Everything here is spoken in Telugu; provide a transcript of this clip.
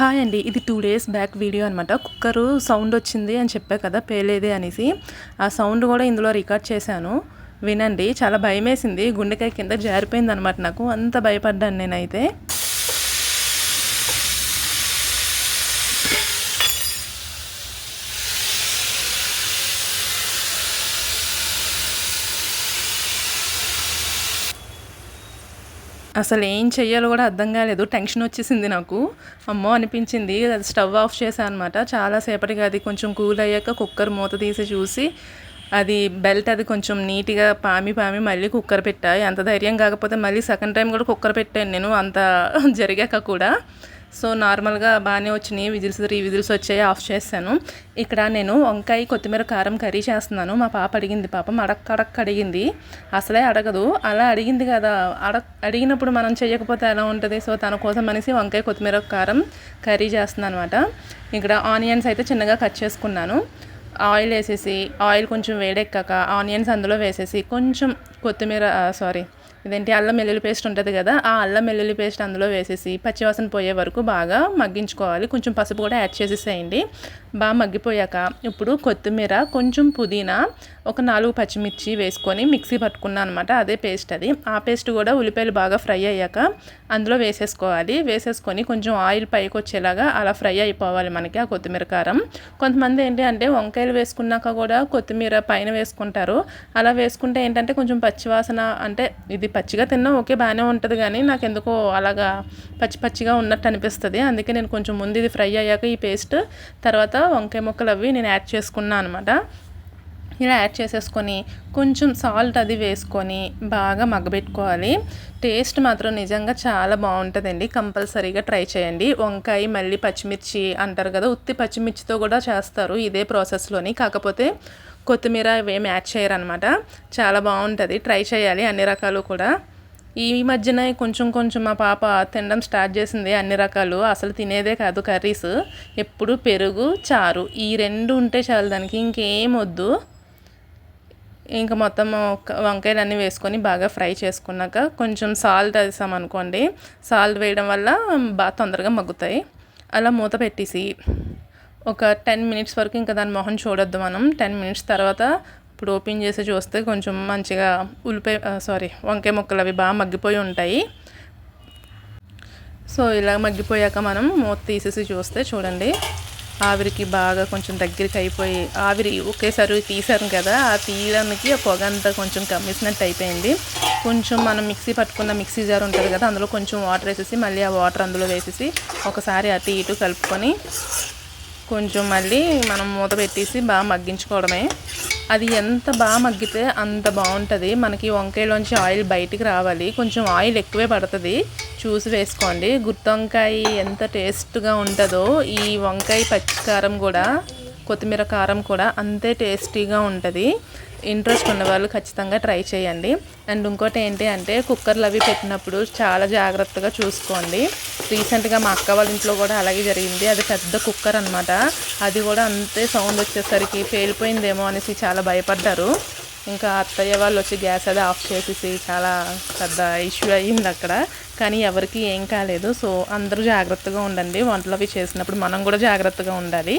హాయ్ అండి. ఇది టూ డేస్ బ్యాక్ వీడియో అనమాట కుక్కరు సౌండ్ వచ్చింది అని చెప్పా కదా పేలేదే అనేసి. ఆ సౌండ్ కూడా ఇందులో రికార్డ్ చేశాను. వినండి. చాలా భయం వేసింది గుండెకాయ కింద జారిపోయింది అనమాట నాకు. అంత భయపడ్డాను నేనైతే. అసలు ఏం చెయ్యాలో కూడా అర్థం కాలేదు. టెన్షన్ వచ్చేసింది నాకు. అమ్మో అనిపించింది. అది స్టవ్ ఆఫ్ చేశాను అనమాట చాలాసేపటికి అది కొంచెం కూల్ అయ్యాక కుక్కర్ మూత తీసి చూసి అది బెల్ట్ అది కొంచెం నీట్గా పామి పామి మళ్ళీ కుక్కర్ పెట్టా. ఎంత ధైర్యం కాకపోతే మళ్ళీ సెకండ్ టైం కూడా కుక్కర్ పెట్టాను నేను. అంత జరిగాక కూడా. సో నార్మల్గా బాగానే వచ్చినాయి. విజిల్స్ త్రీ విజిల్స్ వచ్చాయి. ఆఫ్ చేశాను. ఇక్కడ నేను వంకాయ కొత్తిమీర కారం కర్రీ చేస్తున్నాను. మా పాప అడిగింది. పాపం అడక్క అడక్క అడిగింది. అసలే అడగదు. అలా అడిగింది కదా. అడక్ అడిగినప్పుడు మనం చేయకపోతే ఎలా ఉంటుంది? సో తన కోసం అనేసి వంకాయ కొత్తిమీర కారం కర్రీ చేస్తున్నాను అనమాట ఇక్కడ ఆనియన్స్ అయితే చిన్నగా కట్ చేసుకున్నాను. ఆయిల్ వేసేసి ఆయిల్ కొంచెం వేడెక్కాక ఆనియన్స్ అందులో వేసేసి కొంచెం కొత్తిమీర సారీ ఇదేంటి అల్లం వెల్లుల్లి పేస్ట్ ఉంటుంది కదా ఆ అల్లం వెల్లుల్లి పేస్ట్ అందులో వేసేసి పచ్చివాసన పోయే వరకు బాగా మగ్గించుకోవాలి. కొంచెం పసుపు కూడా యాడ్ చేసేసేయండి. బాగా మగ్గిపోయాక ఇప్పుడు కొత్తిమీర కొంచెం పుదీనా ఒక నాలుగు పచ్చిమిర్చి వేసుకొని మిక్సీ పట్టుకున్నాను అనమాట అదే పేస్ట్ అది. ఆ పేస్ట్ కూడా ఉల్లిపాయలు బాగా ఫ్రై అయ్యాక అందులో వేసేసుకోవాలి. వేసేసుకొని కొంచెం ఆయిల్ పైకి వచ్చేలాగా అలా ఫ్రై అయిపోవాలి మనకి ఆ కొత్తిమీర కారం. కొంతమంది ఏంటి అంటే వంకాయలు వేసుకున్నాక కూడా కొత్తిమీర పైన వేసుకుంటారు. అలా వేసుకుంటే ఏంటంటే కొంచెం పచ్చివాసన అంటే ఇది పచ్చిగా తిన్నా ఓకే బాగానే ఉంటుంది కానీ నాకు ఎందుకో అలాగా పచ్చి పచ్చిగా ఉన్నట్టు అనిపిస్తుంది. అందుకే నేను కొంచెం ముందు ఇది ఫ్రై అయ్యాక ఈ పేస్ట్ తర్వాత వంకాయ ముక్కలు అవి నేను యాడ్ చేసుకున్నాను అనమాట ఇలా యాడ్ చేసేసుకొని కొంచెం సాల్ట్ అది వేసుకొని బాగా మగ్గబెట్టుకోవాలి. టేస్ట్ మాత్రం నిజంగా చాలా బాగుంటుందండి. కంపల్సరీగా ట్రై చేయండి. వంకాయ మళ్ళీ పచ్చిమిర్చి అంటారు కదా ఉత్తి పచ్చిమిర్చితో కూడా చేస్తారు ఇదే ప్రాసెస్లోని. కాకపోతే కొత్తిమీర ఏమి యాడ్ చేయరనమాట చాలా బాగుంటుంది. ట్రై చేయాలి అన్ని రకాలు కూడా. ఈ మధ్యన కొంచెం కొంచెం మా పాప తినడం స్టార్ట్ చేసింది అన్ని రకాలు. అసలు తినేదే కాదు కర్రీస్. ఎప్పుడు పెరుగు చారు. ఈ రెండు ఉంటే చాలు దానికి. ఇంకేం వద్దు. ఇంకా మొత్తం వంకాయలు అన్నీ వేసుకొని బాగా ఫ్రై చేసుకున్నాక కొంచెం సాల్ట్ వేసాం అనుకోండి. సాల్ట్ వేయడం వల్ల బాగా తొందరగా మగ్గుతాయి. అలా మూత పెట్టేసి ఒక టెన్ మినిట్స్ వరకు ఇంకా దాని మొహం చూడొద్దు మనం. టెన్ మినిట్స్ తర్వాత ఇప్పుడు ఓపెన్ చేసి చూస్తే కొంచెం మంచిగా ఉల్లిపాయ సారీ వంకాయ ముక్కలు అవి బాగా మగ్గిపోయి ఉంటాయి. సో ఇలా మగ్గిపోయాక మనం మూత తీసేసి చూస్తే చూడండి ఆవిరికి బాగా కొంచెం దగ్గరికి అయిపోయి ఆవిరి ఒకేసారి తీశారు కదా ఆ తీయడానికి ఆ పొగ అంతా కొంచెం కమ్మేసినట్టు అయిపోయింది. కొంచెం మనం మిక్సీ పట్టుకున్న మిక్సీ జార్ ఉంటుంది కదా అందులో కొంచెం వాటర్ వేసేసి మళ్ళీ ఆ వాటర్ అందులో వేసేసి ఒకసారి అటు ఇటు కలుపుకొని కొంచెం మళ్ళీ మనం మూత పెట్టేసి బాగా మగ్గించుకోవడమే. అది ఎంత బాగా మగ్గితే అంత బాగుంటుంది. మనకి వంకాయలోంచి ఆయిల్ బయటికి రావాలి. కొంచెం ఆయిల్ ఎక్కువే పడుతుంది. చూసి వేసుకోండి. గుత్తొంకాయ ఎంత టేస్ట్గా ఉంటుందో ఈ వంకాయ పచ్చికారం కూడా కొత్తిమీర కారం కూడా అంతే టేస్టీగా ఉంటుంది. ఇంట్రెస్ట్ ఉన్నవాళ్ళు ఖచ్చితంగా ట్రై చేయండి. అండ్ ఇంకోటి ఏంటి అంటే కుక్కర్లు అవి పెట్టినప్పుడు చాలా జాగ్రత్తగా చూసుకోండి. రీసెంట్గా మా అక్క వాళ్ళ ఇంట్లో కూడా అలాగే జరిగింది. అది పెద్ద కుక్కర్ అనమాట అది కూడా అంతే సౌండ్ వచ్చేసరికి పేలిపోయిందేమో అనేసి చాలా భయపడ్డారు. ఇంకా అత్తయ్య వాళ్ళు వచ్చి గ్యాస్ అది ఆఫ్ చేసేసి చాలా పెద్ద ఇష్యూ అయ్యింది అక్కడ. కానీ ఎవరికి ఏం కాలేదు. సో అందరూ జాగ్రత్తగా ఉండండి. వంటలు అవి చేసినప్పుడు మనం కూడా జాగ్రత్తగా ఉండాలి.